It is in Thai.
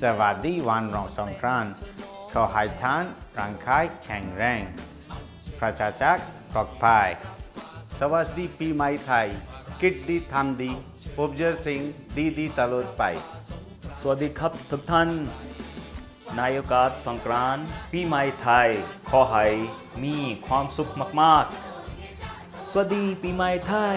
สวัสดีวันรอให้ทุกท่านประสบความสุขและความเจริญขอบคุณครับปีใหม่ไทยนี้ขอหายสบายใจสวัสดีวันรองสงกรานต์ขอให้ท่านร่างกายแข็งแรงประชาจักรปลอดภัยสวัสดีปีใหม่ไทย คิดดีทำดีพบเจอสิ่งดีดีๆตลอดไป สวัสดีครับทุกท่านนายโอกาสสงกรานต์ปีใหม่ไทย ขอให้มีความสุขมาก ๆ สวัสดีปีใหม่ไทย